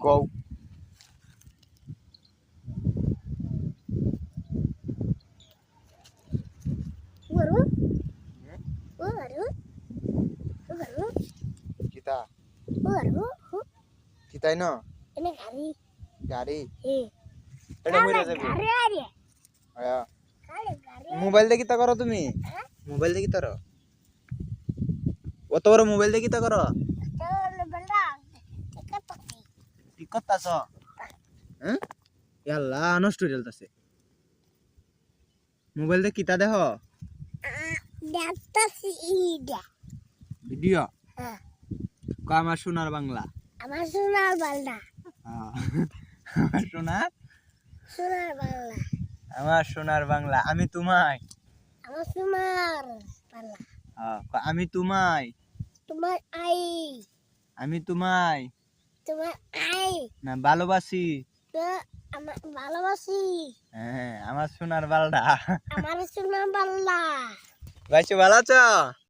কও কিতা কিতাই ন এনে গাড়ি গাড়ি এটা মরে যাবে গাড়ি গাড়ি গাড়ি মোবাইল দেখি তা করো তুমি? মোবাইল দেখি তার অত বড় মোবাইল দেখি তা করো? ঠিক করতাছ? হ্যাঁ? ইয়াল্লা নষ্ট হয়ে মোবাইল দেখি তা দেখ। ভিডিও? হ্যাঁ আমার সোনার বাংলা? আমার সোনার বাংলা। আমার সোনার? সোনার বাংলা আমার সোনার বাংলা। আমি তোমায়? আমার সোনার বাংলা। আমি তোমায়? তোমার আই। আমি তোমায়। তোমার আই। না ভালোবাসি। তো আমার ভালোবাসি। হ্যাঁ আমার সোনার বালডা। আমার সোনার বালডা। ভাইসু ভালো আছো?